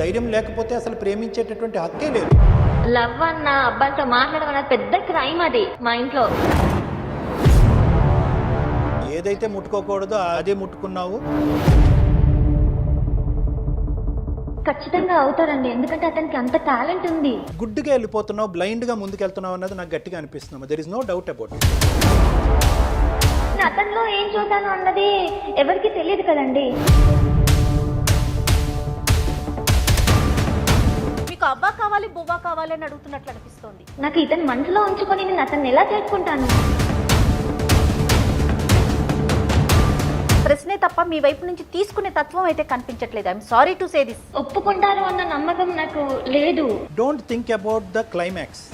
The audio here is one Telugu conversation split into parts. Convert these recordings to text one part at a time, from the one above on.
ధైర్యం లేకపోతే అసలు ప్రేమించేటటువంటి హక్కే లేదు. లవ్ అన్న అబ్బాయితో మాట్లాడడం అన్నది పెద్ద క్రైమ్ అది మా ఇంట్లో. ఏదైతే ముట్టుకోకూడదో అదే ముట్టుకున్నావు? ఖచ్చితంగా అవుతారండి. ఎందుకంటే అతనికి అంత టాలెంట్ ఉంది. గుడ్డుగా వెళ్ళిపోతున్నావు బ్లైండ్గా ముందుకెళ్తున్నావు అన్నది నాకు గట్టిగా అనిపిస్తుంది. There is no doubt about అతనిలో ఏం చూసాను అన్నది ఎవరికి తెలియదు కదండి. అబ్బా కావాలి బువ్వా కావాలి అని అడుగుతున్నట్లు అనిపిస్తోంది. నాకు ఇతని మనసులో ఉంచుకొని నేను అతన్ని ఎలా చేసుకుంటాను ప్రశ్నే తప్ప మీ వైపు నుంచి తీసుకునే తత్వం అయితే కనిపించట్లేదు. I'm sorry to say this ఒప్పుకుంటారు అన్న నమ్మకం నాకు లేదు. Don't think about the climax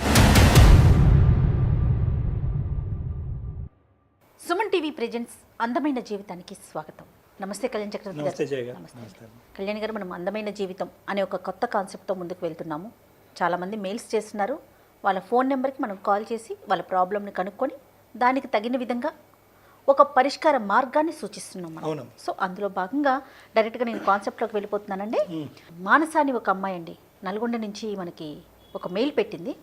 Suman TV presents అందమైన జీవితానికి స్వాగతం. నమస్తే కళ్యాణ్ చక్రవర్తి నమస్తే గారు. నమస్తే. కళ్యాణ్ గారు మనం అందమైన జీవితం అనే ఒక కొత్త కాన్సెప్ట్తో ముందుకు వెళ్తున్నాము. చాలామంది మెయిల్స్ చేస్తున్నారు. వాళ్ళ ఫోన్ నెంబర్కి మనం కాల్ చేసి వాళ్ళ ప్రాబ్లమ్ని కనుక్కొని దానికి తగిన విధంగా ఒక పరిష్కార మార్గాన్ని సూచిస్తున్నాం మనం. సో అందులో భాగంగా డైరెక్ట్గా నేను కాన్సెప్ట్లోకి వెళ్ళిపోతున్నానండి. మానస అని ఒక అమ్మాయి అండి. నల్గొండ నుంచి మనకి ఒక మెయిల్ పెట్టింది.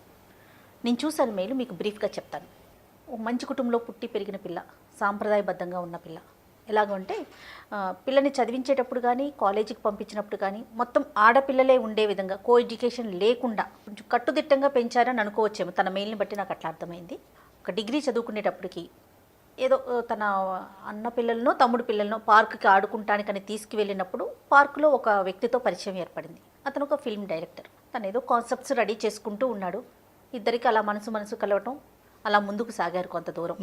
నేను చూశాను మెయిల్ మీకు బ్రీఫ్గా చెప్తాను. ఒక మంచి కుటుంబంలో పుట్టి పెరిగిన పిల్ల సాంప్రదాయబద్ధంగా ఉన్న పిల్ల. ఎలాగంటే పిల్లని చదివించేటప్పుడు కానీ కాలేజీకి పంపించినప్పుడు కానీ మొత్తం ఆడపిల్లలే ఉండే విధంగా కో ఎడ్యుకేషన్ లేకుండా కొంచెం కట్టుదిట్టంగా పెంచారని అనుకోవచ్చేమో. తన మెయిల్ని బట్టి నాకు అట్లా అర్థమైంది. ఒక డిగ్రీ చదువుకునేటప్పటికి ఏదో తన అన్న పిల్లలను తమ్ముడు పిల్లలను పార్కుకి ఆడుకుంటానికని తీసుకువెళ్ళినప్పుడు పార్కులో ఒక వ్యక్తితో పరిచయం ఏర్పడింది. అతను ఒక ఫిల్మ్ డైరెక్టర్. తను ఏదో కాన్సెప్ట్స్ రెడీ చేసుకుంటూ ఉన్నాడు. ఇద్దరికి అలా మనసు మనసు కలవటం అలా ముందుకు సాగారు కొంత దూరం.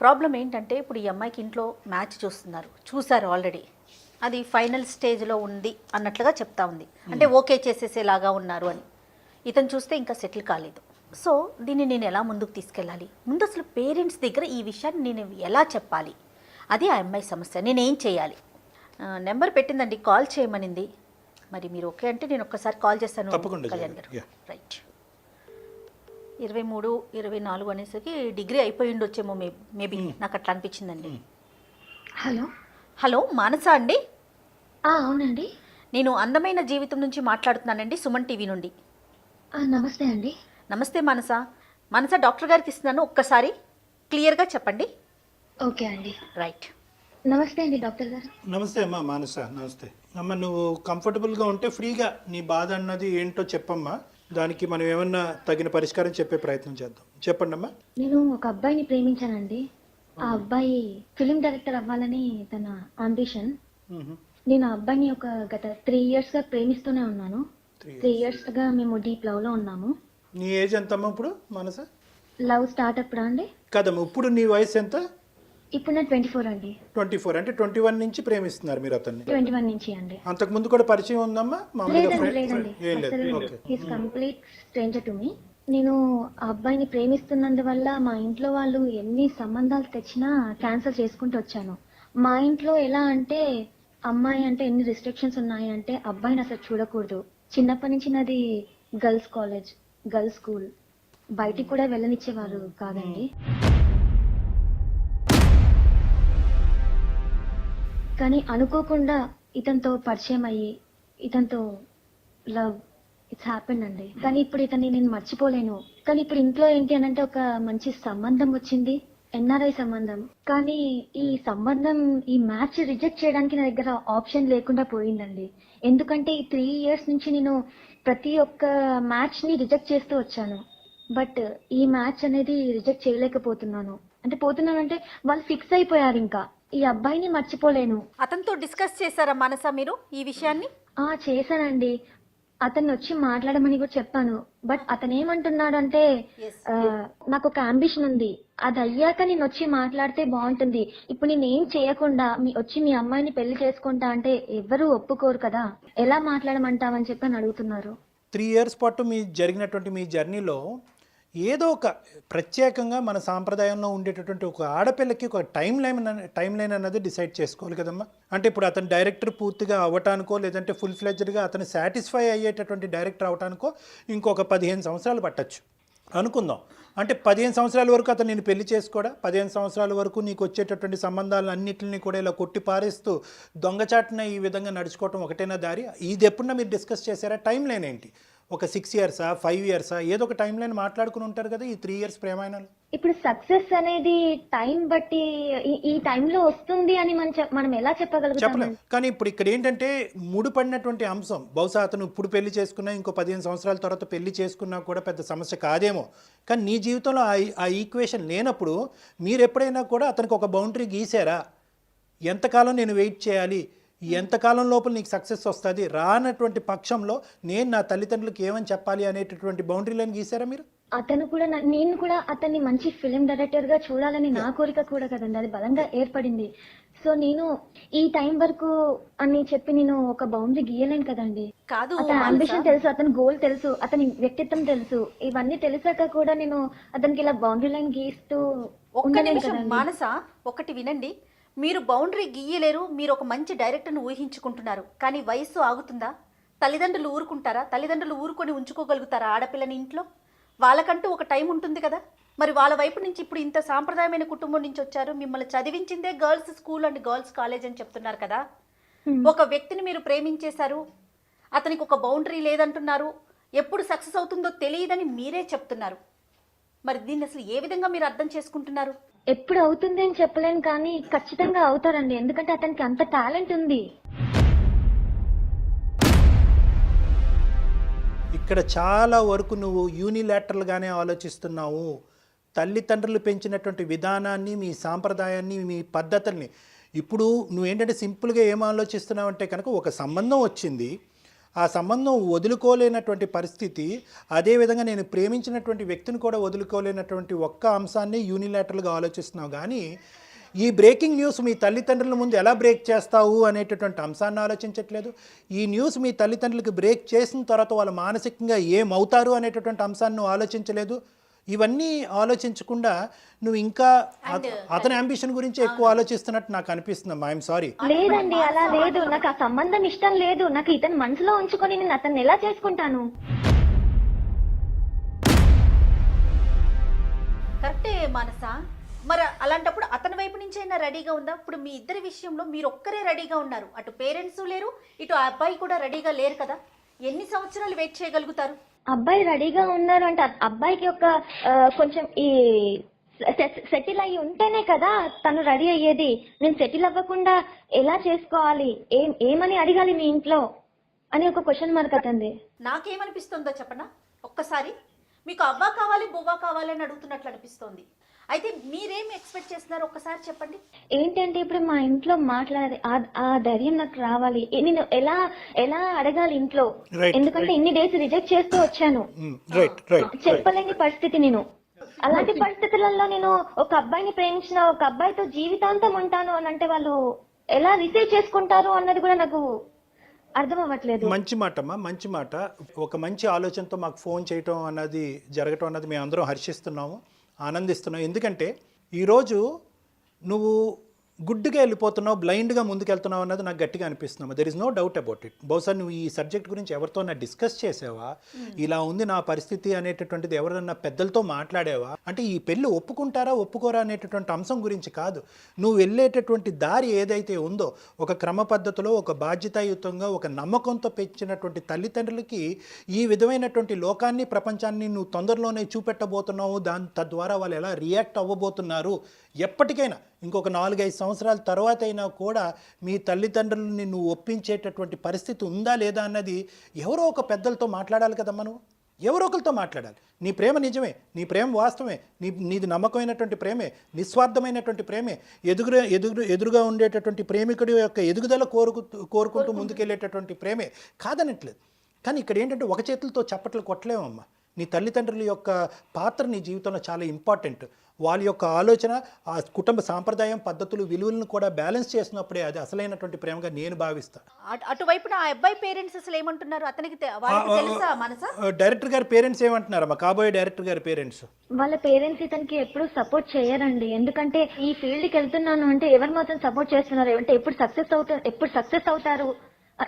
ప్రాబ్లం ఏంటంటే ఇప్పుడు ఈ అమ్మాయికి ఇంట్లో మ్యాచ్ చూస్తున్నారు. చూశారు ఆల్రెడీ. అది ఫైనల్ స్టేజ్లో ఉంది అన్నట్లుగా చెప్తా ఉంది. అంటే ఓకే చేసేసేలాగా ఉన్నారు అని. ఇతను చూస్తే ఇంకా సెటిల్ కాలేదు. సో దీన్ని నేను ఎలా ముందుకు తీసుకెళ్ళాలి? ముందు అసలు పేరెంట్స్ దగ్గర ఈ విషయాన్ని నేను ఎలా చెప్పాలి? అది ఆ అమ్మాయి సమస్య. నేను ఏం చేయాలి? నెంబర్ పెట్టిందండి. కాల్ చేయమనింది. మరి మీరు ఓకే అంటే నేను ఒక్కసారి కాల్ చేస్తాను కళ్యాణ్ గారు. రైట్ ఇరవై మూడు ఇరవై నాలుగు అనేసరికి డిగ్రీ అయిపోయి ఉండొచ్చేమో మే మేబీ నాకు అట్లా అనిపించిందండి హలో? హలో మానస అండి? ఆ, అవునండి. నేను అందమైన జీవితం నుంచి మాట్లాడుతున్నానండి సుమన్ టీవీ నుండి. ఆ, నమస్తే అండి. నమస్తే మానస. మానస డాక్టర్ గారికి ఇస్తున్నాను ఒక్కసారి. క్లియర్గా చెప్పండి. ఓకే అండి. రైట్. నమస్తే అండి డాక్టర్ గారు. నమస్తే అమ్మా మానస నమస్తే. అమ్మ నువ్వు కంఫర్టబుల్గా ఉంటే ఫ్రీగా నీ బాధ అన్నది ఏంటో చెప్పమ్మా. దానికి మనం ఏమన్నా తగిన పరిష్కారం చెప్పే ప్రయత్నం చేద్దాం. చెప్పండి అమ్మా నేను ఒక అబ్బాయిని ప్రేమించానండి. ఆ అబ్బాయి ఫిలిం డైరెక్టర్ అవ్వాలని తన అంబిషన్ నేను ఆ అబ్బాయిని ఒక గత త్రీ ఇయర్స్గా ప్రేమిస్తూనే ఉన్నాను. Three years. గా మేము డీప్ లవ్లో ఉన్నాము. నీ ఏజ్ ఎంతమ్మా ఇప్పుడు మానస? లవ్ స్టార్ట్ అప్పుడు అండి? కదమ్మా ఇప్పుడు నీ వయసు ఎంత? ఇప్పుడు నేను ట్వంటీ ఫోర్ అండి. ట్వంటీ ఫోర్ అంటే ట్వంటీ వన్ నుంచి ప్రేమిస్తున్నారు మీరు అతన్ని? ట్వంటీ వన్ నుంచి అండి. అంతకు ముందు కూడా పరిచయం ఉందమ్మా? మామూలుగా లేదండి ఫ్రెండ్ లేదండి. ఏం లేదు. అసలు okay. He's complete stranger to me నేను ఆ అబ్బాయిని ప్రేమిస్తున్నందువల్ల మా ఇంట్లో వాళ్ళు ఎన్ని సంబంధాలు తెచ్చినా క్యాన్సిల్ చేసుకుంటూ వచ్చాను. మా ఇంట్లో ఎలా అంటే అమ్మాయి అంటే ఎన్ని రిస్ట్రిక్షన్స్ ఉన్నాయి అంటే అబ్బాయిని అసలు చూడకూడదు. చిన్నప్పటి నుంచి నాది గర్ల్స్ కాలేజ్ గర్ల్స్ స్కూల్ బయటికి కూడా వెళ్ళనిచ్చేవారు కాదండి. కానీ అనుకోకుండా ఇతనితో పరిచయం అయ్యి ఇతనితో లవ్ ఇట్స్ హ్యాపెన్ అండి. కానీ ఇప్పుడు ఇతన్ని నేను మర్చిపోలేను. కానీ ఇప్పుడు ఇంట్లో ఏంటి అని అంటే ఒక మంచి సంబంధం వచ్చింది ఎన్ఆర్ఐ సంబంధం. కానీ ఈ సంబంధం ఈ మ్యాచ్ రిజెక్ట్ చేయడానికి నా దగ్గర ఆప్షన్ లేకుండా పోయిందండి. ఎందుకంటే ఈ త్రీ ఇయర్స్ నుంచి నేను ప్రతి ఒక్క మ్యాచ్ని రిజెక్ట్ చేస్తూ వచ్చాను. బట్ ఈ మ్యాచ్ అనేది రిజెక్ట్ చేయలేకపోతున్నాను. అంటే పోతున్నానంటే వాళ్ళు ఫిక్స్ అయిపోయారు ఇంకా. ఈ అబ్బాయిని మర్చిపోలేను. అతనితో డిస్కస్ చేశారా మానస మీరు ఈ విషయాన్ని? ఆ చేశానండి. అతన్ని వచ్చి మాట్లాడమని కూడా చెప్పాను. బట్ అతను ఏమంటున్నాడు అంటే నాకు ఒక అంబిషన్ ఉంది. అది అయ్యాక నేను వచ్చి మాట్లాడితే బాగుంటుంది. ఇప్పుడు నేను ఏం చేయకుండా మీ వచ్చి మీ అమ్మాయిని పెళ్ళి చేసుకుంటా అంటే ఎవరు ఒప్పుకోరు కదా. ఎలా మాట్లాడమంటావని చెప్పి అని అడుగుతున్నారు. త్రీ ఇయర్స్ పాటు మీ జరిగినటువంటి మీ జర్నీలో ఏదో ఒక ప్రత్యేకంగా మన సాంప్రదాయంలో ఉండేటటువంటి ఒక ఆడపిల్లకి ఒక టైం లైన్ టైం లైన్ అన్నది డిసైడ్ చేసుకోవాలి కదమ్మా. అంటే ఇప్పుడు అతను డైరెక్టర్ పూర్తిగా అవ్వటానికో లేదంటే ఫుల్ ఫ్లెజ్డ్గా అతను సాటిస్ఫై అయ్యేటటువంటి డైరెక్టర్ అవటానికో ఇంకొక పదిహేను సంవత్సరాలు పట్టచ్చు. అనుకుందాం. అంటే పదిహేను సంవత్సరాల వరకు అతను నేను పెళ్ళి చేసుకోడా? పదిహేను సంవత్సరాల వరకు నీకు వచ్చేటటువంటి సంబంధాలన్నింటినీ కూడా ఇలా కొట్టి పారేస్తూ దొంగచాటున ఈ విధంగా నడుచుకోవటం ఒకటేనా దారి? ఇది ఎప్పుడన్నా మీరు డిస్కస్ చేశారా? టైం లైన్ ఏంటి? ఒక సిక్స్ ఇయర్సా ఫైవ్ ఇయర్సా ఏదో ఒక టైం లైన్ మాట్లాడుకుని ఉంటారు కదా ఈ త్రీ ఇయర్స్ ప్రేమాయణాలు. ఇప్పుడు సక్సెస్ అనేది టైం బట్టి ఈ- టైంలో వస్తుంది అని మనం మనం ఎలా చెప్పగలుగుతాం చెప్పలేం. కానీ ఇప్పుడు ఇక్కడ ఏంటంటే ముడిపడినటువంటి అంశం. బహుశా అతను ఇప్పుడు పెళ్ళి చేసుకున్నా ఇంకో పదిహేను సంవత్సరాల తర్వాత పెళ్ళి చేసుకున్నా కూడా పెద్ద సమస్య కాదేమో. కానీ నీ జీవితంలో ఆ ఈక్వేషన్ లేనప్పుడు మీరు ఎప్పుడైనా కూడా అతనికి ఒక బౌండరీ గీసారా? ఎంతకాలం నేను వెయిట్ చేయాలి? ఎంతకాలం లోపల నీకు సక్సెస్ వస్తుంది? రానటువంటి పక్షంలో నేను నా తల్లిదండ్రులకు ఏమని చెప్పాలి అనేటటువంటి బౌండరీలను గీసారా మీరు? అతను కూడా నేను కూడా అతన్ని మంచి ఫిలిం డైరెక్టర్గా చూడాలని నా కోరిక కూడా కదండి. అది బలంగా ఏర్పడింది. సో నేను ఈ టైం వరకు అని చెప్పి నేను ఒక బౌండరీ గీయలేను కదండి. కాదు అతని. అంబిషన్ తెలుసు అతని గోల్ తెలుసు అతని వ్యక్తిత్వం తెలుసు. ఇవన్నీ తెలిసాక కూడా నేను అతనికి ఇలా బౌండరీ లైన్ గీస్తూ ఒక్క నిమిషం మానస ఒకటి వినండి. మీరు బౌండరీ గీయలేరు మీరు ఒక మంచి డైరెక్టర్ను ఊహించుకుంటున్నారు. కానీ వయస్సు ఆగుతుందా? తల్లిదండ్రులు ఊరుకుంటారా? తల్లిదండ్రులు ఊరుకొని ఉంచుకోగలుగుతారా ఆడపిల్లని ఇంట్లో? వాళ్ళకంటూ ఒక టైం ఉంటుంది కదా? మరి వాళ్ళ వైపు నుంచి ఇప్పుడు ఇంత సాంప్రదాయమైన కుటుంబం నుంచి వచ్చారు మిమ్మల్ని చదివించిందే girls school and girls college అని చెప్తున్నారు కదా. ఒక వ్యక్తిని మీరు ప్రేమించేశారు అతనికి ఒక బౌండరీ లేదంటున్నారు ఎప్పుడు సక్సెస్ అవుతుందో తెలియదని మీరే చెప్తున్నారు. మరి దీన్ని అసలు ఏ విధంగా మీరు అర్థం చేసుకుంటున్నారు? ఎప్పుడు అవుతుంది అని చెప్పలేను కానీ ఖచ్చితంగా అవుతారండి. ఎందుకంటే అతనికి అంత టాలెంట్ ఉంది. ఇక్కడ చాలా వరకు నువ్వు యూనిలాటరల్గానే ఆలోచిస్తున్నావు. తల్లిదండ్రులు పెంచినటువంటి విధానాన్ని మీ సాంప్రదాయాన్ని మీ పద్ధతుల్ని. ఇప్పుడు నువ్వేంటంటే సింపుల్గా ఏం ఆలోచిస్తున్నావు అంటే కనుక ఒక సంబంధం వచ్చింది. ఆ సంబంధం వదులుకోలేనటువంటి పరిస్థితి అదేవిధంగా నేను ప్రేమించినటువంటి వ్యక్తిని కూడా వదులుకోలేనటువంటి ఒక్క అంశాన్ని యూనిలాటరల్గా ఆలోచిస్తున్నావు. కానీ ఈ బ్రేకింగ్ న్యూస్ మీ తల్లిదండ్రుల ముందు ఎలా బ్రేక్ చేస్తావు అనేటటువంటి అంశాన్ని ఆలోచించట్లేదు. ఈ న్యూస్ మీ తల్లిదండ్రులకు బ్రేక్ చేసిన తర్వాత వాళ్ళు మానసికంగా ఏమవుతారు అనేటటువంటి అంశాన్ని ఆలోచించలేదు. ఇవన్నీ ఆలోచించకుండా నువ్వు ఇంకా అత- అతని అంబిషన్ గురించి ఎక్కువ ఆలోచిస్తున్నట్టు నాకు అనిపిస్తుంది ఐఎమ్ సారీ లేదండి అలా లేదు. నాకు ఆ సంబంధం ఇష్టం లేదు. నాకు ఇతని మనసులో ఉంచుకొని నేను అతన్ని ఎలా చేసుకుంటాను? కరెక్టే మానస. మరి అలాంటప్పుడు అతని వైపు నుంచి అయినా రెడీగా ఉందా? ఇప్పుడు మీ ఇద్దరి విషయంలో మీరు ఒక్కరే రెడీగా ఉన్నారు. అటు పేరెంట్స్ లేరు ఇటు ఆ అబ్బాయి కూడా రెడీగా లేరు కదా. ఎన్ని సంవత్సరాలు వెయిట్ చేయగలుగుతారు? అబ్బాయి రెడీగా ఉన్నారు అంటే అబ్బాయికి ఒక కొంచెం ఈ సెటిల్ అయ్యి ఉంటేనే కదా తను రెడీ అయ్యేది. నేను సెటిల్ అవ్వకుండా ఎలా చేసుకోవాలి? ఏం ఏమని అడగాలి మీ ఇంట్లో? అని ఒక క్వశ్చన్ మార్క్ అతంది నాకేమనిపిస్తుందో చెప్పనా? ఒక్కసారి. మీకు అవ్వా కావాలి బువ్వా కావాలి అని అడుగుతున్నట్లు అనిపిస్తోంది. అయితే మీరేం ఎక్స్పెక్ట్ చేస్తున్నారు? ఒక్కసారి చెప్పండి. ఏంటంటే ఇప్పుడు మా ఇంట్లో మాట్లాడే ఆ- ధైర్యం నాకు రావాలి. నేను ఎలా ఎలా అడగాలి ఇంట్లో? ఎందుకంటే ఇన్ని డేస్ రిజెక్ట్ చేస్తూ వచ్చాను. రైట్ రైట్ చెప్పలేని పరిస్థితి నేను. అలాంటి పరిస్థితులలో నేను ఒక అబ్బాయిని ప్రేమించిన ఒక అబ్బాయితో జీవితాంతం ఉంటాను అని అంటే వాళ్ళు ఎలా రిసీవ్ చేసుకుంటారు అన్నది కూడా నాకు అర్థం అవ్వట్లేదు. మంచి మాట అమ్మా మంచి మాట. ఒక మంచి ఆలోచనతో మాకు ఫోన్ చేయటం అన్నది జరగటం అన్నది మేము అందరం హర్షిస్తున్నాము. ఆనందిస్తున్నావు. ఎందుకంటే ఈరోజు నువ్వు గుడ్డుగా వెళ్ళిపోతున్నావు బ్లైండ్గా ముందుకెళ్తున్నావు అన్నది నాకు గట్టిగా అనిపిస్తున్నావు there is no doubt about it బహుశా నువ్వు ఈ సబ్జెక్ట్ గురించి ఎవరితో డిస్కస్ చేసావా? ఇలా ఉంది నా పరిస్థితి అనేటటువంటిది ఎవరన్నా పెద్దలతో మాట్లాడావా? అంటే ఈ పెళ్ళి ఒప్పుకుంటారా ఒప్పుకోరా అనేటటువంటి అంశం గురించి కాదు. నువ్వు వెళ్ళేటటువంటి దారి ఏదైతే ఉందో ఒక క్రమ పద్ధతిలో ఒక బాధ్యతాయుతంగా ఒక నమ్మకంతో పెంచినటువంటి తల్లిదండ్రులకి ఈ విధమైనటువంటి లోకాన్ని ప్రపంచాన్ని నువ్వు తొందరలోనే చూపెట్టబోతున్నావు. దాని తద్వారా వాళ్ళు ఎలా రియాక్ట్ అవ్వబోతున్నారు ఎప్పటికైనా ఇంకొక నాలుగైదు సంవత్సరాల తర్వాత అయినా కూడా మీ తల్లిదండ్రులని నువ్వు ఒప్పించేటటువంటి పరిస్థితి ఉందా లేదా అన్నది ఎవరో ఒక పెద్దలతో మాట్లాడాలి కదమ్మా నువ్వు. ఎవరో ఒకరితో మాట్లాడాలి. నీ ప్రేమ నిజమే నీ ప్రేమ వాస్తవమే నీ నీది నమ్మకమైనటువంటి ప్రేమే నిస్వార్థమైనటువంటి ప్రేమే ఎదురు ఎదురు ఎదురుగా ఉండేటటువంటి ప్రేమికుడి యొక్క ఎదుగుదల కోరుకు కోరుకుంటూ. ముందుకెళ్ళేటటువంటి ప్రేమే కాదనట్లేదు. కానీ ఇక్కడ ఏంటంటే ఒక చేతులతో చప్పట్లు కొట్టలేమమ్మా. నీ తల్లిదండ్రుల యొక్క పాత్ర నీ జీవితంలో చాలా ఇంపార్టెంట్. వాళ్ళ యొక్క ఆలోచన ఆ కుటుంబ సాంప్రదాయం పద్ధతులు విలువలను కూడా బ్యాలెన్స్ చేసినప్పుడే అది అసలైనటువంటి ప్రేమగా నేను భావిస్తాను అటు- అటువైపున ఆ అబ్బాయి పేరెంట్స్ అసలు ఏమంటున్నారు? అతనికి డైరెక్టర్ గారి పేరెంట్స్ ఏమంటున్నారమ్మా? కాబోయే డైరెక్టర్ గారి పేరెంట్స్. వాళ్ళ పేరెంట్స్ ఇతనికి ఎప్పుడు సపోర్ట్ చేయరండి. ఎందుకంటే ఈ ఫీల్డ్కి వెళ్తున్నాను అంటే ఎవరు మాత్రం సపోర్ట్ చేస్తున్నారు? అంటే ఎప్పుడు సక్సెస్ అవుతారు ఎప్పుడు సక్సెస్ అవుతారు?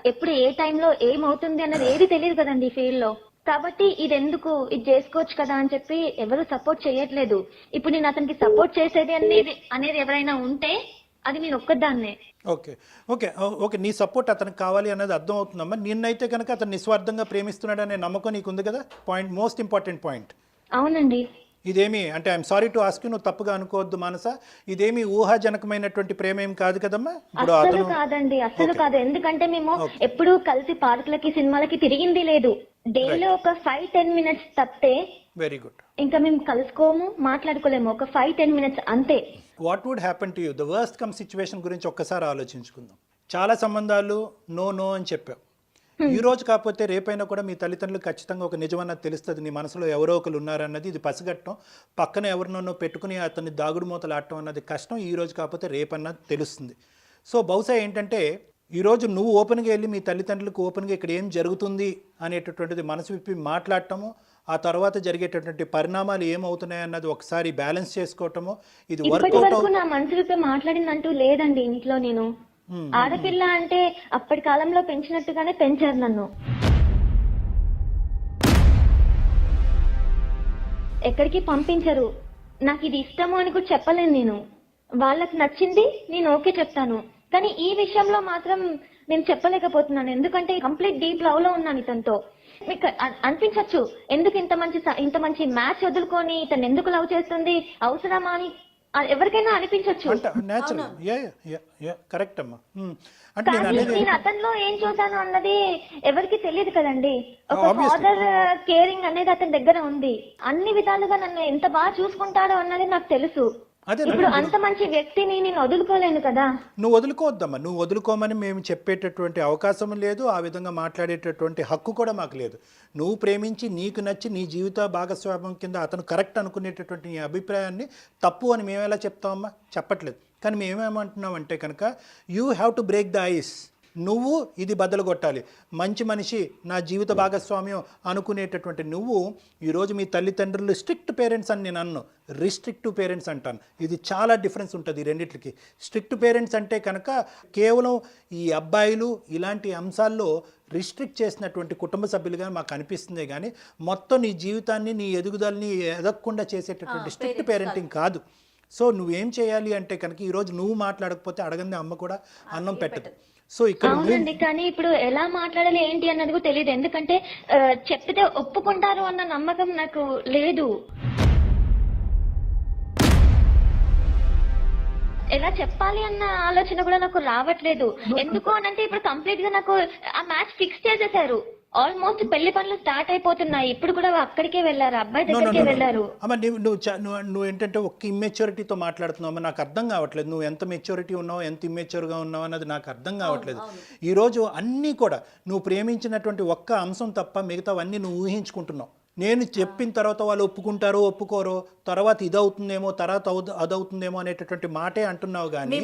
ఎప్పుడు ఏ టైంలో ఏమవుతుంది అన్నది ఏది తెలియదు కదండి ఈ ఫీల్డ్లో కాబట్టి ఇది ఎందుకు ఇది చేసుకోవచ్చు కదా అని చెప్పి ఎవరు సపోర్ట్ చేయట్లేదు. ఇప్పుడు నేను అతనికి సపోర్ట్ చేసేది అనేది అనేది ఎవరైనా ఉంటే అది నేను ఒక్కదాన్నే. ఓకే. ఓకే. ఓకే. నీ సపోర్ట్ అతనికి కావాలి అన్నది అర్థం అవుతుందమ్మా నిన్నైతే కనుక అతను నిస్వార్థంగా ప్రేమిస్తున్నాడు అనే నమ్మకం నీకు ఉంది కదా? పాయింట్ మోస్ట్ ఇంపార్టెంట్ పాయింట్ అవునండి. ఇదేమి అంటే ఐఎమ్ సారీ టు ఆస్క్ నువ్వు తప్పుగా అనుకోవద్దు మానస. ఇదేమి ఊహాజనకమైనటువంటి ప్రేమ ఏం కాదు కదమ్మా? ఇప్పుడు అతను కాదండి. అస్సలు కాదు. ఎందుకంటే మేము ఎప్పుడూ కలిసి పార్కులకి సినిమాలకి తిరిగింది లేదు. డైలీ ఒక ఫైవ్ టెన్ మినిట్స్ తప్పితే వెరీ గుడ్ ఇంకా మేము కలుసుకోము మాట్లాడుకోలేము. ఒక ఫైవ్ టెన్ మినిట్స్ అంతే. What would happen to you the worst come situation గురించి ఒక్కసారి ఆలోచించుకుందాం. చాలా సంబంధాలు నో నో అని చెప్పావు. ఈ రోజు కాకపోతే రేపైనా కూడా మీ తల్లిదండ్రులు ఖచ్చితంగా ఒక నిజమన్నది తెలుస్తుంది. నీ మనసులో ఎవరో ఒకరు ఉన్నారన్నది ఇది పసిగట్టడం పక్కన ఎవరినో పెట్టుకుని అతన్ని దాగుడు మూతలు ఆడటం అన్నది కష్టం. ఈ రోజు కాకపోతే రేపన్నా తెలుస్తుంది. సో బహుశా ఏంటంటే ఈరోజు నువ్వు ఓపెన్గా వెళ్ళి మీ తల్లిదండ్రులకు ఓపెన్గా ఇక్కడ ఏం జరుగుతుంది అనేటటువంటిది మనసు విప్పి మాట్లాడటము ఆ తర్వాత జరిగేటటువంటి పరిణామాలు ఏమవుతున్నాయి అన్నది ఒకసారి బ్యాలెన్స్ చేసుకోవటము ఇది వర్కౌట్ వరకు నా మనసు విప్పి మాట్లాడిందంటూ లేదండి ఇంట్లో నేను. ఆడపిల్ల అంటే అప్పటి కాలంలో పెంచినట్టుగానే పెంచారు నన్ను. ఎక్కడికి పంపించరు. నాకు ఇది ఇష్టము అని కూడా చెప్పలేను నేను. వాళ్ళకి నచ్చింది నేను ఓకే చెప్తాను. కానీ ఈ విషయంలో మాత్రం నేను చెప్పలేకపోతున్నాను. ఎందుకంటే కంప్లీట్ డీప్ లవ్లో ఉన్నాను ఇతనితో. మీకు అ- అనిపించచ్చు. ఎందుకు ఇంత మంచి ఇంత మంచి మ్యాచ్ వదులుకొని ఇతను ఎందుకు లవ్ చేస్తుంది? అవసరమా అని ఎవరికైనా అనిపించచ్చు. అంటే natural ya ya ya correct అమ్మా. Hmm. అంటే నేను కానీ అనేది నేను అతనిలో ఏం చూసాను అన్నది ఎవరికి తెలియదు కదండి. ఒక Obviously. ఫాదర్ కేరింగ్ అనేది అతని దగ్గర ఉంది. అన్ని విధాలుగా నన్ను ఎంత బాగా చూసుకుంటాడో అన్నది నాకు తెలుసు. అదే ఇప్పుడు అంత మంచి వ్యక్తిని నేను వదులుకోలేను కదా. నువ్వు వదులుకోవద్దమ్మా. నువ్వు వదులుకోమని మేము చెప్పేటటువంటి అవకాశం లేదు ఆ విధంగా మాట్లాడేటటువంటి హక్కు కూడా మాకు లేదు. నువ్వు ప్రేమించి నీకు నచ్చి నీ జీవిత భాగస్వామ్యం కింద అతను కరెక్ట్ అనుకునేటటువంటి నీ అభిప్రాయాన్ని తప్పు అని మేము ఎలా చెప్తామమ్మా? చెప్పట్లేదు. కానీ మేమేమంటున్నాం అంటే కనుక you have to break the ice నువ్వు ఇది బద్దలు కొట్టాలి మంచి మనిషి నా జీవిత భాగస్వామ్యం అనుకునేటటువంటి నువ్వు ఈరోజు మీ తల్లిదండ్రులు స్ట్రిక్ట్ పేరెంట్స్ అని నేను అన్ను. రిస్ట్రిక్టివ్ పేరెంట్స్ అంటాను. ఇది చాలా డిఫరెన్స్ ఉంటుంది ఈ రెండిట్లకి. స్ట్రిక్ట్ పేరెంట్స్ అంటే కనుక కేవలం ఈ అబ్బాయిలు ఇలాంటి అంశాల్లో రిస్ట్రిక్ట్ చేసినటువంటి కుటుంబ సభ్యులుగా మాకు అనిపిస్తుంది కానీ మొత్తం నీ జీవితాన్ని నీ ఎదుగుదలని ఎదగకుండా చేసేటటువంటి స్ట్రిక్ట్ పేరెంటింగ్ కాదు. సో నువ్వేం చేయాలి అంటే కనుక ఈరోజు నువ్వు మాట్లాడకపోతే అడగంది అమ్మ కూడా అన్నం పెట్టదు. సో ఇక్కడ అవునండి కానీ ఇప్పుడు ఎలా మాట్లాడాలి ఏంటి అన్నది కూడా తెలియదు ఎందుకంటే చెప్తే ఒప్పుకుంటారు అన్న నమ్మకం నాకు లేదు. ఎలా చెప్పాలి అన్న ఆలోచన కూడా నాకు రావట్లేదు. ఎందుకు అనంటే ఇప్పుడు కంప్లీట్గా నాకు ఆ మ్యాచ్ ఫిక్స్ చేసేసారు. ఆల్మోస్ట్ పెళ్ళి పనులు స్టార్ట్ అయిపోతున్నాయి. ఇప్పుడు కూడా అక్కడికే వెళ్ళారు అబ్బాయి దగ్గరికే. వెళ్ళారు. అమ్మ నువ్వు నువ్వు నువ్వు ఏంటంటే ఒక్క ఇమ్మెచ్యూరిటీతో మాట్లాడుతున్నావు. అమ్మ నాకు అర్థం కావట్లేదు. నువ్వు ఎంత మెచ్యూరిటీ ఉన్నావు ఎంత ఇమ్మెచ్యూర్గా ఉన్నావు అన్నది నాకు అర్థం కావట్లేదు. ఈరోజు అన్నీ కూడా నువ్వు ప్రేమించినటువంటి ఒక్క అంశం తప్ప మిగతావన్నీ నువ్వు ఊహించుకుంటున్నావు. నేను చెప్పిన తర్వాత వాళ్ళు ఒప్పుకుంటారో ఒప్పుకోరో తర్వాత ఇది అవుతుందేమో తర్వాత అదవుతుందేమో అనేటటువంటి మాటే అంటున్నావు కానీ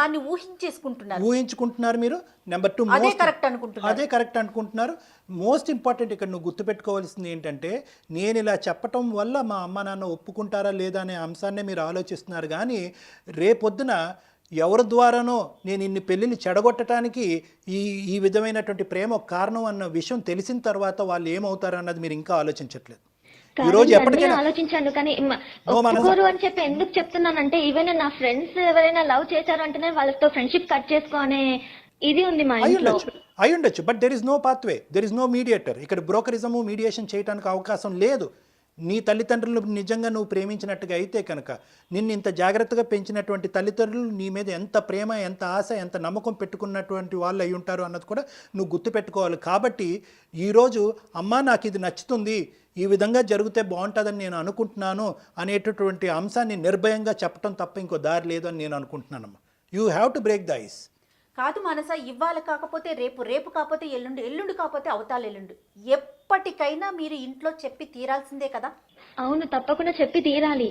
దాన్ని ఊహించేసుకుంటున్నారు. ఊహించుకుంటున్నారు మీరు. నెంబర్ టూ అదే correct అనుకుంటున్నారు. అదే కరెక్ట్ అనుకుంటున్నారు. మోస్ట్ ఇంపార్టెంట్ ఇక్కడ నువ్వు గుర్తుపెట్టుకోవాల్సింది ఏంటంటే నేను ఇలా చెప్పటం వల్ల మా అమ్మ నాన్న ఒప్పుకుంటారా లేదా అనే అంశాన్నే మీరు ఆలోచిస్తున్నారు కానీ రేపొద్దున ఎవరి ద్వారానో నేను ఇన్ని పెళ్ళిళ్ళు చెడగొట్టడానికి ఈ ఈ విధమైనటువంటి ప్రేమ కారణం అన్న విషయం తెలిసిన తర్వాత వాళ్ళు ఏమవుతారు అన్నది మీరు ఇంకా ఆలోచించట్లేదు. ఈ రోజు ఎప్పటికైనా ఆలోచించాను కానీ ఒప్పుకోరు అని చెప్పి ఎందుకు చెప్తున్నానంటే ఈవెన్ నా ఫ్రెండ్స్ ఎవరైనా లవ్ చేశారు అంటేనే వాళ్ళతో ఫ్రెండ్షిప్ కట్ చేసుకో అనే ఇది ఉంది మా అయి ఇంట్లో. ఉండొచ్చు అయి ఉండొచ్చు but there is no pathway there is no mediator ఇక్కడ బ్రోకరిజము మీడియేషన్ చేయడానికి అవకాశం లేదు. నీ తల్లిదండ్రులు నిజంగా నువ్వు ప్రేమించినట్టుగా అయితే కనుక నిన్ను ఇంత జాగ్రత్తగా పెంచినటువంటి తల్లిదండ్రులు నీ మీద ఎంత ప్రేమ ఎంత ఆశ ఎంత నమ్మకం పెట్టుకున్నటువంటి వాళ్ళు అయి ఉంటారు అన్నది కూడా నువ్వు గుర్తుపెట్టుకోవాలి. కాబట్టి ఈరోజు అమ్మా నాకు ఇది నచ్చుతుంది ఈ విధంగా జరిగితే బాగుంటుందని నేను అనుకుంటున్నాను అనేటటువంటి అంశాన్ని నిర్భయంగా చెప్పడం తప్ప ఇంకో దారి లేదు అని నేను అనుకుంటున్నానమ్మా. You have to break the ice కాదు మనస ఇవాళ కాకపోతే రేపు రేపు కాకపోతే ఎల్లుండి ఎల్లుండి కాకపోతే అవతాల ఎల్లుండి. ఎప్పటికైనా మీరు ఇంట్లో చెప్పి తీరాల్సిందే కదా? అవును తప్పకుండా చెప్పి తీరాలి.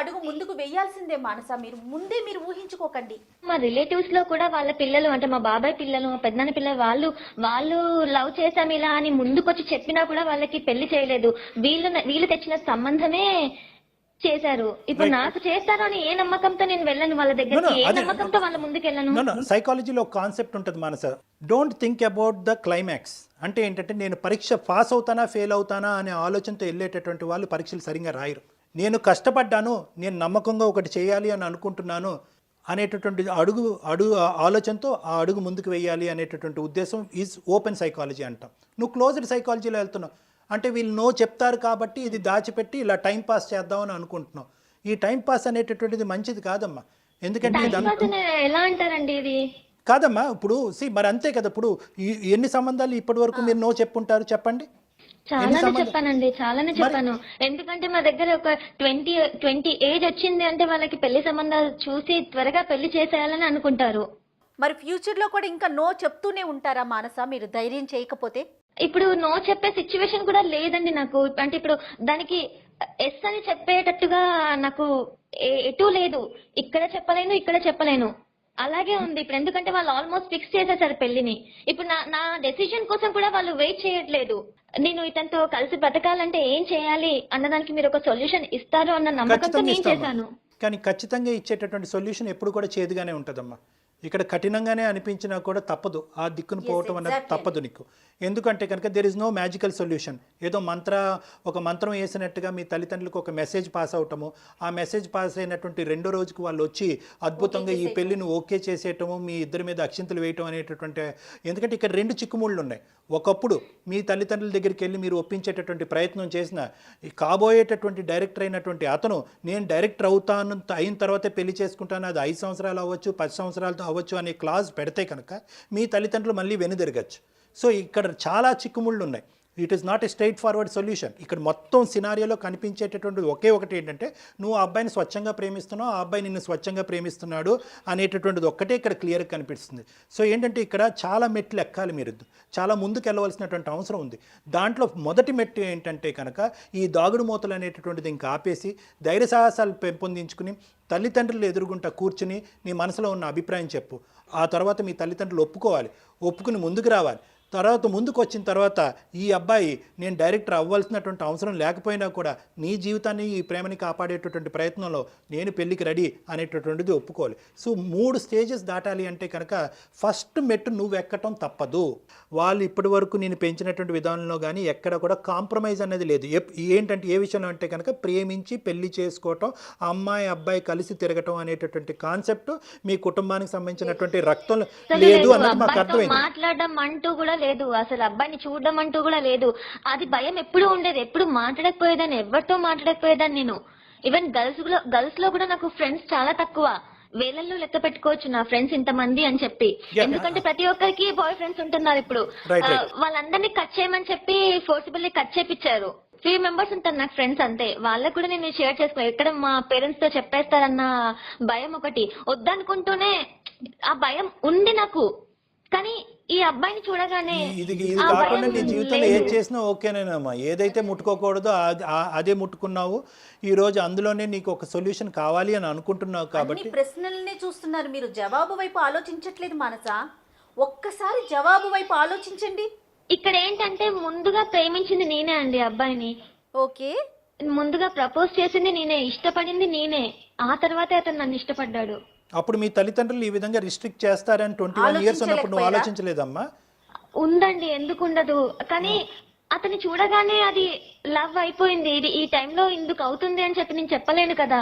అడుగు ముందుకు వెయ్యాల్సిందే మానస మీరు ముందే మీరు ఊహించుకోకండి. మా రిలేటివ్స్లో కూడా వాళ్ళ పిల్లలు అంటే మా బాబాయ్ పిల్లలు మా పెద్దనాన్న పిల్లలు వాళ్ళు వాళ్ళు లవ్ చేసాం ఇలా అని ముందుకొచ్చి చెప్పినా కూడా వాళ్ళకి పెళ్ళి చేయలేదు. వీళ్ళు వీళ్ళు తెచ్చిన సంబంధమే చేశారు. ఇప్పుడు. నాకు చేస్తారు అని ఏ నమ్మకంతో నేను వెళ్ళను వాళ్ళ ఏ అదే- నమ్మకంతో వాళ్ళ ముందుకు వెళ్ళను సైకాలజీలో ఒక కాన్సెప్ట్ ఉంటుంది Manasa. Don't think about the climax అంటే ఏంటంటే నేను పరీక్ష పాస్ అవుతానా ఫెయిల్ అవుతానా అనే ఆలోచనతో వెళ్ళేటటువంటి వాళ్ళు పరీక్షలు సరిగ్గా రాయరు. నేను కష్టపడ్డాను నేను నమ్మకంగా ఒకటి చేయాలి అని అనుకుంటున్నాను అనేటటువంటి అడుగు అడుగు ఆలోచనతో ఆ అడుగు ముందుకు వేయాలి అనేటటువంటి ఉద్దేశం ఈజ్ ఓపెన్ సైకాలజీ అంటాం. నువ్వు క్లోజ్డ్ సైకాలజీలో వెళ్తున్నావు. అంటే వీళ్ళు నో చెప్తారు కాబట్టి ఇది దాచిపెట్టి ఇలా టైం పాస్ చేద్దామని అనుకుంటున్నావు ఈ టైం పాస్ అనేటటువంటిది మంచిది కాదమ్మా. ఎందుకంటే ఎలా అంటారండి ఇది? కాదమ్మా ఇప్పుడు సి మరి అంతే కదా ఇప్పుడు ఎన్ని సంబంధాలు ఇప్పటి వరకు మీరు నో చెప్పుంటారు చెప్పండి? చాలానే చెప్పానండి చాలానే చెప్పాను. ఎందుకంటే మా దగ్గర ఒక ట్వంటీ ట్వంటీ ఏజ్ వచ్చింది అంటే వాళ్ళకి పెళ్ళి సంబంధాలు చూసి త్వరగా పెళ్ళి చేసేయాలని అనుకుంటారు. మరి ఫ్యూచర్లో కూడా ఇంకా నో చెప్తూనే ఉంటారా మానస? మీరు ధైర్యం చేయకపోతే? ఇప్పుడు నో చెప్పే సిచ్యువేషన్ కూడా లేదండి నాకు. అంటే ఇప్పుడు దానికి ఎస్ అని చెప్పేటట్టుగా నాకు ఎటూ లేదు. ఇక్కడ చెప్పలేను ఇక్కడ చెప్పలేను. అలాగే ఉంది. ఇప్పుడు ఎందుకంటే వాళ్ళు ఆల్మోస్ట్ ఫిక్స్ చేసేసారు పెళ్ళిని ఇప్పుడు నా నా డెసిషన్ కోసం కూడా వాళ్ళు వెయిట్ చేయట్లేదు. నేను ఇతనితో కలిసి బ్రతకాలంటే ఏం చేయాలి అన్నదానికి మీరు ఒక సొల్యూషన్ ఇస్తారు అన్న నమ్మకంతో నేను చేశాను. కానీ ఖచ్చితంగా ఇచ్చేటటువంటి సొల్యూషన్ ఎప్పుడు కూడా చేదుగానే ఉంటుందమ్మా. ఇక్కడ కఠినంగానే అనిపించినా కూడా తప్పదు. ఆ దిక్కును పోవటం అనేది. తప్పదు నీకు. ఎందుకంటే కనుక there is no magical solution ఏదో మంత్ర ఒక మంత్రం వేసినట్టుగా మీ తల్లిదండ్రులకు ఒక మెసేజ్ పాస్ అవటము ఆ మెసేజ్ పాస్ అయినటువంటి రెండో రోజుకి వాళ్ళు వచ్చి అద్భుతంగా ఈ పెళ్ళిని ఓకే చేసేయటము మీ ఇద్దరి మీద అక్షింతలు వేయటం అనేటటువంటి ఎందుకంటే ఇక్కడ రెండు చిక్కుముళ్ళు ఉన్నాయి. ఒకప్పుడు మీ తల్లిదండ్రుల దగ్గరికి వెళ్ళి మీరు ఒప్పించేటటువంటి ప్రయత్నం చేసిన కాబోయేటటువంటి డైరెక్టర్ అయినటువంటి అతను నేను డైరెక్టర్ అవుతాను అయిన తర్వాతే పెళ్ళి చేసుకుంటాను అది ఐదు సంవత్సరాలు అవ్వచ్చు పది సంవత్సరాలతో అవ్వచ్చు అనే క్లాజ్ పెడితే కనుక మీ తల్లిదండ్రులు మళ్ళీ వెనుదిరగచ్చు. సో ఇక్కడ చాలా చిక్కుముళ్ళు ఉన్నాయి. It is not a straightforward solution ఇక్కడ మొత్తం సినారియోలో కనిపించేటటువంటి ఒకే ఒకటి ఏంటంటే నువ్వు ఆ అబ్బాయిని స్వచ్ఛంగా ప్రేమిస్తున్నావు ఆ అబ్బాయి నిన్ను స్వచ్ఛంగా ప్రేమిస్తున్నాడు అనేటటువంటిది ఒక్కటే ఇక్కడ క్లియర్గా కనిపిస్తుంది. సో ఏంటంటే ఇక్కడ చాలా మెట్లు ఎక్కాలి మీరు. చాలా ముందుకు వెళ్ళవలసినటువంటి అవసరం ఉంది. దాంట్లో మొదటి మెట్టు ఏంటంటే కనుక ఈ దాగుడు మూతలు అనేటటువంటిది ఇంకా ఆపేసి ధైర్య సాహసాలు పెంపొందించుకుని తల్లిదండ్రులు ఎదురుగుంటా కూర్చుని నీ మనసులో ఉన్న అభిప్రాయం చెప్పు. ఆ తర్వాత మీ తల్లిదండ్రులు ఒప్పుకోవాలి. ఒప్పుకుని ముందుకు రావాలి. తర్వాత ముందుకు వచ్చిన తర్వాత ఈ అబ్బాయి నేను డైరెక్టర్ అవ్వాల్సినటువంటి అవసరం లేకపోయినా కూడా నీ జీవితాన్ని ఈ ప్రేమని కాపాడేటటువంటి ప్రయత్నంలో నేను పెళ్ళికి రెడీ అనేటటువంటిది ఒప్పుకోవాలి. సో మూడు స్టేజెస్ దాటాలి అంటే కనుక ఫస్ట్ మెట్టు నువ్వు ఎక్కటం తప్పదు. వాళ్ళు ఇప్పటి వరకు నేను పెంచినటువంటి విధానంలో కానీ ఎక్కడ కూడా కాంప్రమైజ్ అనేది లేదు. ఏంటంటే ఏ విషయంలో అంటే కనుక ప్రేమించి పెళ్ళి చేసుకోవటం అమ్మాయి అబ్బాయి కలిసి తిరగటం అనేటటువంటి కాన్సెప్ట్ మీ కుటుంబానికి సంబంధించినటువంటి రక్తం లేదు అన్నది మాకు అర్థమైంది. మాట్లాడడం అంటూ కూడా లేదు. అసలు అబ్బాయిని చూడడం అంటూ కూడా లేదు. అది భయం ఎప్పుడు ఉండేది. ఎప్పుడు మాట్లాడకపోయేదాన్ని ఎవరితో మాట్లాడకపోయేదాన్ని నేను. ఈవెన్ గర్ల్స్లో గర్ల్స్లో కూడా నాకు ఫ్రెండ్స్ చాలా తక్కువ. వేలల్లో లెక్క పెట్టుకోవచ్చు నా ఫ్రెండ్స్ ఇంతమంది అని చెప్పి. ఎందుకంటే ప్రతి ఒక్కరికి బాయ్ ఫ్రెండ్స్ ఉంటున్నారు ఇప్పుడు. వాళ్ళందరినీ కట్ చేయమని చెప్పి ఫోర్సిబుల్లీ కట్ చేపించారు త్రీ మెంబర్స్ ఉంటారు నాకు ఫ్రెండ్స్ అంతే. వాళ్ళకు కూడా నేను షేర్ చేసుకో ఎక్కడ మా పేరెంట్స్తో చెప్పేస్తారన్న భయం ఒకటి. వద్దనుకుంటూనే ఆ భయం ఉంది నాకు. కానీ ఈ అబ్బాయిని చూడగానే ఇది కాకుండా నీ జీవితంలో. ఏది చేసినా ఓకేనేనమ్మా. ఏదైతే ముట్టుకోకూడదో అది- ఆ- అదే ముట్టుకున్నావు ఈ రోజు అందులోనే నీకు ఒక సొల్యూషన్ కావాలి అని అనుకుంటున్నావు అన్ని కాబట్టి ప్రశ్నలనే చూస్తున్నారు మీరు. జవాబు వైపు ఆలోచించట్లేదు మానస. ఒక్కసారి జవాబు వైపు ఆలోచించండి. ఇక్కడ ఏంటంటే ముందుగా ప్రేమించింది నేనే అండి అబ్బాయిని. ఓకే. ముందుగా ప్రపోజ్ చేసింది నేనే ఇష్టపడింది నేనే. ఆ తర్వాతే అతను నన్ను ఇష్టపడ్డాడు. అప్పుడు మీ తల్లిదండ్రులు ఈ విధంగా రిస్ట్రిక్ట్ చేస్తారని ట్వంటీ వన్ ఇయర్స్ ఉన్నప్పుడు నువ్వు ఆలోచించలేదమ్మా? ఉందండి ఎందుకు ఉండదు. కానీ అతన్ని చూడగానే అది లవ్ అయిపోయింది. ఇది ఈ టైంలో ఇందుకు అవుతుంది అని చెప్పి నేను చెప్పలేను కదా.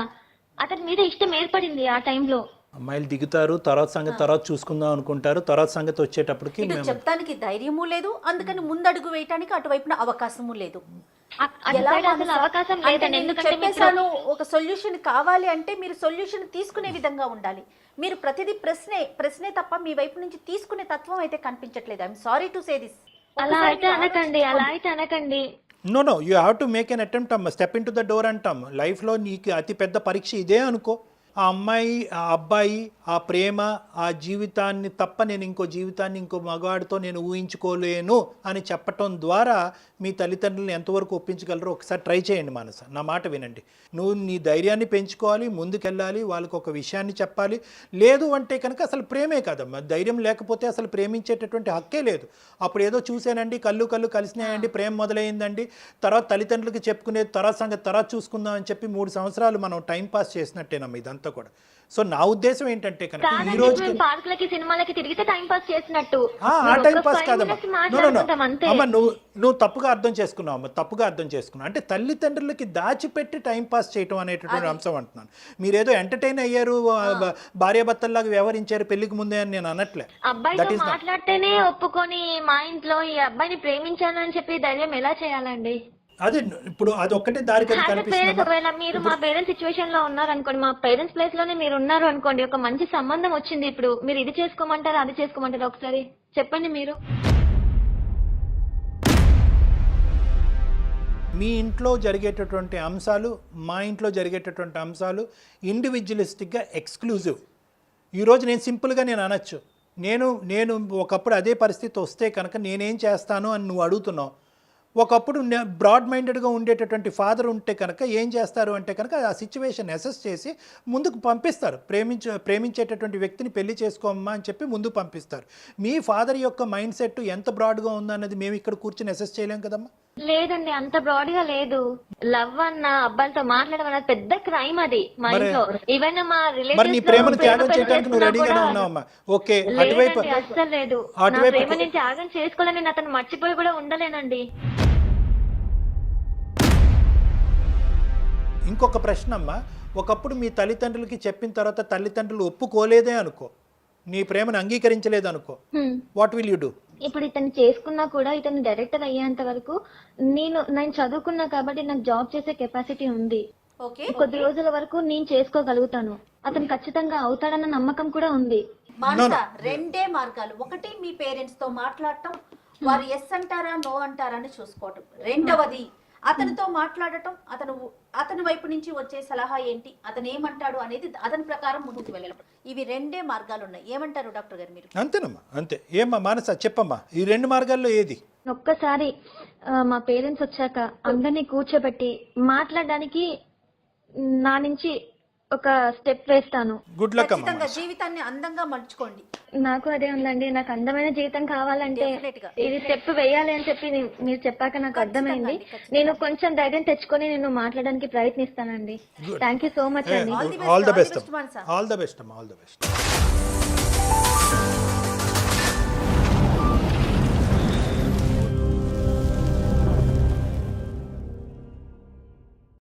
అతని మీద ఇష్టం ఏర్పడింది ఆ టైంలో అమ్మాయిలు దిగుతారు తర్వాత సంగతి తర్వాత చూసుకుందాం అనుకుంటారు. తర్వాత సంగతి వచ్చేటప్పటికి ఇటు చెప్తానికి ధైర్యము లేదు అందుకని ముందడుగు వేయటానికి అటువైపున అవకాశము లేదు. అ- అటు ఎలా సైడ్ అసలు మానస? అవకాశం అంటే లేదండి నేను ఎందుకంటే మీకు చెప్పేశాను ఒక సొల్యూషన్ కావాలి అంటే మీరు సొల్యూషన్ తీసుకునే విధంగా ఉండాలి. మీరు ప్రతిదీ ప్రశ్నే ప్రశ్నే తప్ప మీ వైపు నుంచి తీసుకునే తత్వం అయితే కనిపించట్లేదు. I'm sorry to say this అలా అయితే అనకండి అలా అయితే అనకండి. No no you have to make an attempt అమ్మ. Step in to the door అంటాం లైఫ్లో నీకు అతి పెద్ద పరీక్ష ఇదే అనుకో. ఆ అమ్మాయి ఆ అబ్బాయి ఆ ప్రేమ ఆ జీవితాన్ని తప్ప నేను ఇంకో జీవితాన్ని ఇంకో మగవాడితో నేను ఊహించుకోలేను అని చెప్పటం ద్వారా మీ తల్లిదండ్రులను ఎంతవరకు ఒప్పించగలరో ఒకసారి ట్రై చేయండి మనసు. నా మాట వినండి. నువ్వు నీ ధైర్యాన్ని పెంచుకోవాలి ముందుకెళ్ళాలి వాళ్ళకి ఒక విషయాన్ని చెప్పాలి. లేదు అంటే కనుక అసలు ప్రేమే కదమ్మా. ధైర్యం లేకపోతే అసలు ప్రేమించేటటువంటి హక్కే లేదు. అప్పుడు ఏదో చూశానండి కళ్ళు కళ్ళు కలిసినాయండి ప్రేమ మొదలైందండి. తర్వాత తల్లిదండ్రులకి చెప్పుకునేది తర్వాత సంగతి తర్వాత చూసుకుందాం అని చెప్పి మూడు సంవత్సరాలు మనం టైం పాస్ చేసినట్టేనమ్మా ఇదంతా కూడా. సో నా ఉద్దేశం ఏంటంటే కనుక ఈ రోజు పార్కులకి సినిమాలకి తిరిగితే టైం పాస్ చేసినట్టు. ఆ టైం పాస్ కాదమ్మా. అంతే. అమ్మ నువ్వు నువ్వు తప్పుగా అర్థం చేసుకున్నావు అమ్మ తప్పుగా అర్థం చేసుకున్నావు. అంటే తల్లిదండ్రులకి దాచిపెట్టి టైం పాస్ చేయటం అనేటటువంటి అంశం అంటున్నాను. మీరేదో ఎంటర్టైన్ అయ్యారు భార్యాభర్తల్లాగా వ్యవహరించారు పెళ్ళికి ముందే అని నేను అనట్లే. అబ్బాయితో మాట్లాడితేనే ఒప్పుకొని మా ఇంట్లో ఈ అబ్బాయిని ప్రేమించాను అని చెప్పి ధైర్యం ఎలా చేయాలండి? అదే ఇప్పుడు అది ఒక్కటే దారి ఒకవేళ మీరు మా పేరెంట్స్ సిచ్యువేషన్లో ఉన్నారు అనుకోండి మా పేరెంట్స్ ప్లేస్లోనే మీరు ఉన్నారు అనుకోండి ఒక మంచి సంబంధం వచ్చింది ఇప్పుడు మీరు ఇది చేసుకోమంటారా అది చేసుకోమంటారా ఒకసారి? చెప్పండి మీరు. మీ ఇంట్లో జరిగేటటువంటి అంశాలు మా ఇంట్లో జరిగేటటువంటి అంశాలు ఇండివిజువలిస్టిక్గా ఎక్స్క్లూజివ్ ఈరోజు నేను సింపుల్గా నేను అనొచ్చు. నేను నేను ఒకప్పుడు అదే పరిస్థితి వస్తే కనుక నేనేం చేస్తాను అని నువ్వు అడుగుతున్నావు. ఒకప్పుడు బ్రాడ్ మైండెడ్గా ఉండేటటువంటి ఫాదర్ ఉంటే కనుక ఏం చేస్తారు అంటే కనుక ఆ సిచ్యువేషన్ అసెస్ చేసి ముందుకు పంపిస్తారు. ప్రేమించ ప్రేమించేటటువంటి వ్యక్తిని పెళ్ళి చేసుకోమ్మా అని చెప్పి ముందుకు పంపిస్తారు. మీ ఫాదర్ యొక్క మైండ్ సెట్ ఎంత బ్రాడ్గా ఉందన్నది మేము ఇక్కడ కూర్చొని అసెస్ చేయలేం కదమ్మా? లేదండి అంత బ్రాడ్గా లేదు. లవ్ అన్న అబ్బాయిలతో మాట్లాడడం అన్నది పెద్ద క్రైమ్ అది మా ఇంట్లో. ఈవెన్ మా మరి నీ రిలేటివ్స్ ప్రేమను త్యాగం చేయడానికి నువ్వు రెడీగానే ఉన్నావమ్మా. ఓకే అటువైపు అస్సలు లేదు. నా ప్రేమ నేను త్యాగం చేసుకోవాలని నేను అతను మర్చిపోయి కూడా ఉండలేనండి. ఇంకొక ప్రశ్న అమ్మా ఒకప్పుడు మీ తల్లిదండ్రులకి చెప్పిన తర్వాత తల్లిదండ్రులు ఒప్పుకోలేదే అనుకో నీ ప్రేమను అంగీకరించలేదు అనుకో. వాట్ విల్ యూ డూ ఇప్పుడు ఇతను చేసుకున్నా కూడా ఇతను డైరెక్టర్ అయ్యేంత వరకు నేను నేను చదువుకున్నా కాబట్టి నాకు జాబ్ చేసే కెపాసిటీ ఉంది. ఓకే. కొద్ది రోజుల వరకు నేను చేసుకోగలుగుతాను. అతను ఖచ్చితంగా అవుతాడన్న నమ్మకం కూడా ఉంది. మానస రెండే మార్గాలు. ఒకటి మీ పేరెంట్స్తో మాట్లాడటం వారు ఎస్ అంటారా నో అంటారా అని చూసుకోవటం. రెండవది అతనితో మాట్లాడటం అతను అతని వైపు నుంచి వచ్చే సలహా ఏంటి అతను ఏమంటాడు అనేది అతని ప్రకారం ముందుకు వెళ్ళడం. ఇవి రెండే మార్గాలు ఉన్నాయి ఏమంటారు డాక్టర్ గారు మీరు? అంతేనమ్మా అంతే. ఏమ్మా మానస చెప్పమ్మా. ఈ రెండు మార్గాల్లో ఏది? ఒక్కసారి మా పేరెంట్స్ వచ్చాక అందరినీ కూర్చోబెట్టి మాట్లాడడానికి నా నుంచి ఒక స్టెప్ వేస్తాను. గుడ్ లక్ ఖచ్చితంగా జీవితాన్ని అందంగా మలుచుకోండి. నాకు అదే ఉందండి. నాకు అందమైన జీవితం కావాలంటే Definitely. ఇది స్టెప్ వేయాలి అని చెప్పి మీరు చెప్పాక నాకు అర్థమైంది. నేను కొంచెం ధైర్యం తెచ్చుకొని నేను మాట్లాడడానికి ప్రయత్నిస్తానండి. థ్యాంక్ యూ సో మచ్ అండి. All the best, all the best Manasa. All the best అమ్మా ఆల్ ద బెస్ట్